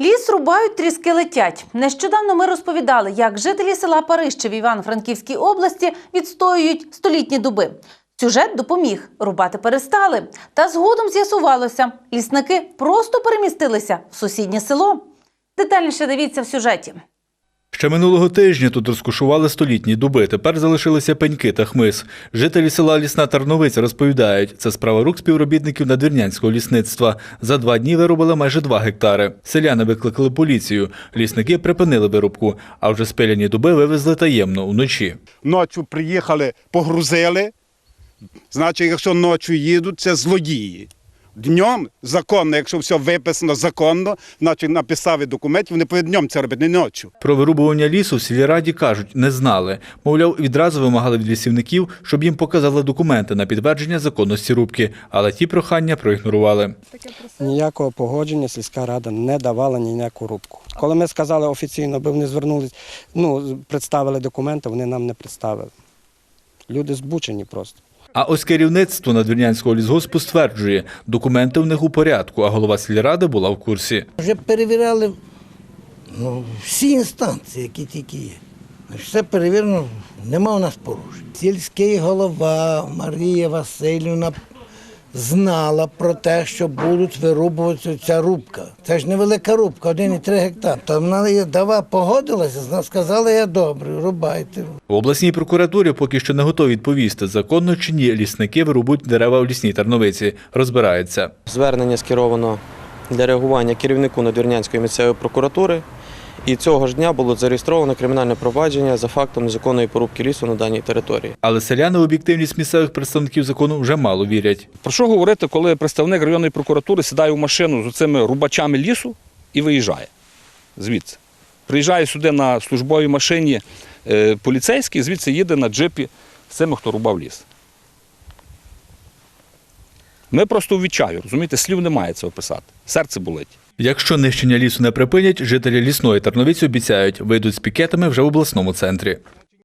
Ліс рубають, тріски летять. Нещодавно ми розповідали, як жителі села Парище в Івано-Франківській області відстоюють столітні дуби. Сюжет допоміг, рубати перестали. Та згодом з'ясувалося, лісники просто перемістилися в сусіднє село. Детальніше дивіться в сюжеті. Ще минулого тижня тут розкошували столітні дуби. Тепер залишилися пеньки та хмиз. Жителі села Лісна Тарновиця розповідають, це справа рук співробітників надвірнянського лісництва. За два дні вирубали майже два гектари. Селяни викликали поліцію. Лісники припинили вирубку, а вже спиляні дуби вивезли таємно уночі. Ночі приїхали, погрузили. Значить, якщо ночі їдуть, це злодії. Днем законно, якщо все виписано законно, значить на підставі документів вони повинні днем це робити, не ночі. Про вирубування лісу в сільраді кажуть, не знали. Мовляв, відразу вимагали від лісівників, щоб їм показали документи на підтвердження законності рубки, але ті прохання проігнорували. Ніякого погодження сільська рада не давала ніяку рубку. Коли ми сказали офіційно, аби вони звернулись, ну, представили документи, вони нам не представили. Люди збучені просто. А ось керівництво надвірнянського лісгоспу стверджує, документи в них у порядку, а голова сільради була в курсі. Вже перевіряли ну, всі інстанції, які тільки є. Все перевірено, нема у нас порушень. Сільський голова Марія Васильівна знала про те, що будуть вирубуватися ця рубка. Це ж невелика рубка, 1,3 гектар. То вона її дава погодилася, вона сказала, я добре, рубайте. В обласній прокуратурі поки що не готові відповісти, законно чи ні лісники вирубують дерева в лісній Тарновиці. Розбираються. Звернення скеровано для реагування керівнику Надвірнянської місцевої прокуратури. І цього ж дня було зареєстровано кримінальне провадження за фактом незаконної порубки лісу на даній території. Але селяни в об'єктивність місцевих представників закону вже мало вірять. Про що говорити, коли представник районної прокуратури сідає в машину з цими рубачами лісу і виїжджає звідси. Приїжджає сюди на службовій машині е, поліцейський, звідси їде на джипі з цими, хто рубав ліс. Ми просто у відчаю, розумієте, слів немає це описати. Серце болить. Якщо нищення лісу не припинять, жителі лісної Терновиці обіцяють, вийдуть з пікетами вже в обласному центрі.